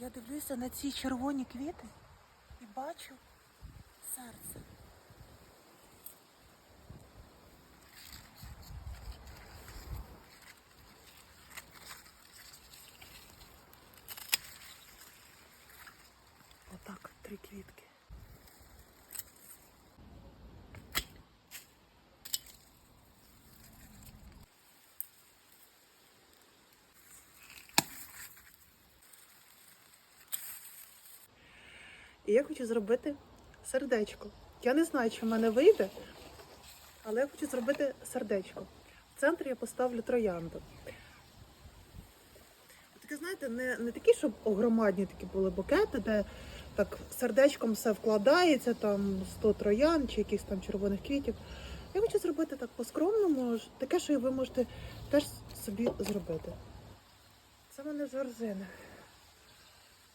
Я дивлюся на ці червоні квіти і бачу серце. Отак, три квітки. І я хочу зробити сердечко. Я не знаю, чи в мене вийде, але я хочу зробити сердечко. В центрі я поставлю троянду. Таке, знаєте, не, не такі, щоб огромадні такі були букети, де так сердечком все вкладається, там 100 троян чи якихось там червоних квітів. Я хочу зробити так по-скромному, таке, що ви можете теж собі зробити. Це в мене жоржини.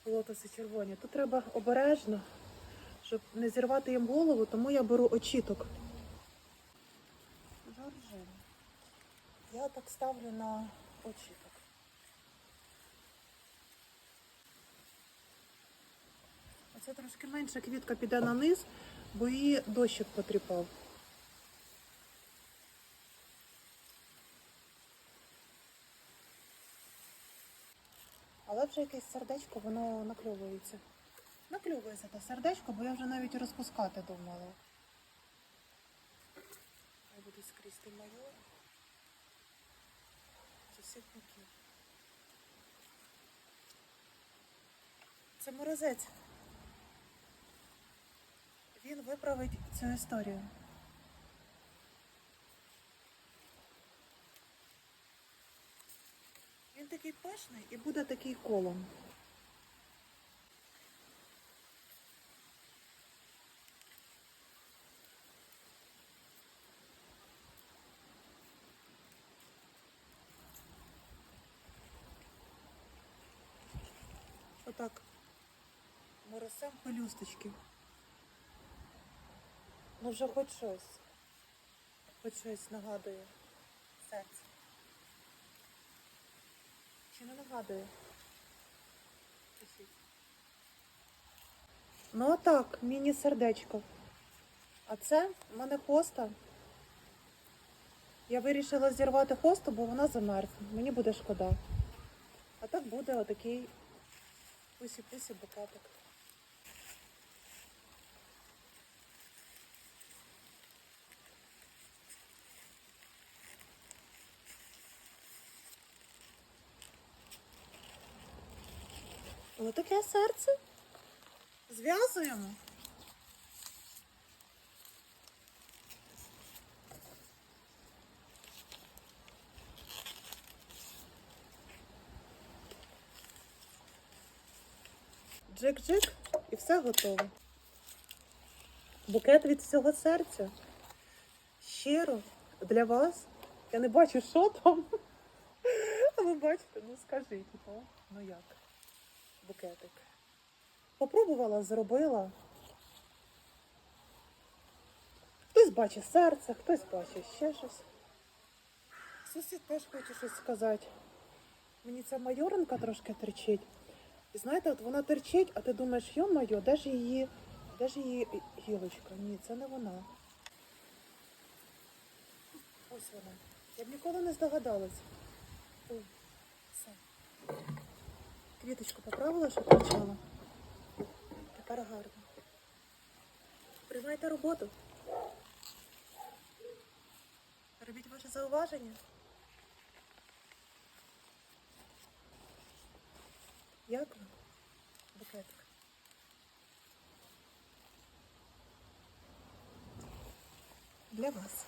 Лотоси червоні. Тут треба обережно, щоб не зірвати їм голову, тому я беру очіток. Жоржини. Я так ставлю на очіток. Оце трошки менша квітка піде на низ, бо її дощик потріпав. Але вже якесь сердечко, воно накльовується. Накльовується те сердечко, бо я вже навіть розпускати думала. Я буду скрізь майор. Це сітники. Це морозець. Він виправить цю історію. Такий пишний і буде такий колом. Отак. Моросем пелюсточки. Ну вже хоч щось. Хоч щось нагадує серце. Чи не нагадує? Ну отак, міні-сердечко. А це в мене хоста. Я вирішила зірвати хосту, бо вона замерзла. Мені буде шкода. А так буде отакий пусі-пусі букетик. Отаке серце. Зв'язуємо. Джик-джик і все готово. Букет від всього серця. Щиро для вас. Я не бачу, що там. А ви бачите, ну скажіть, ну, ну як? Букетик. Попробувала, зробила. Хтось бачить серце, хтось бачить ще щось. Сусід теж хоче щось сказати. Мені ця майоринка трошки терчить. І знаєте, от вона терчить, а ти думаєш, йо-моє, де ж її, де ж її гілочка? Ні, це не вона. Ось вона. Я б ніколи не здогадалась. Квіточку поправила, що кричала. Тепер гарно. Приймайте роботу. Робіть ваші зауваження. Як вам? Букетик. Для вас.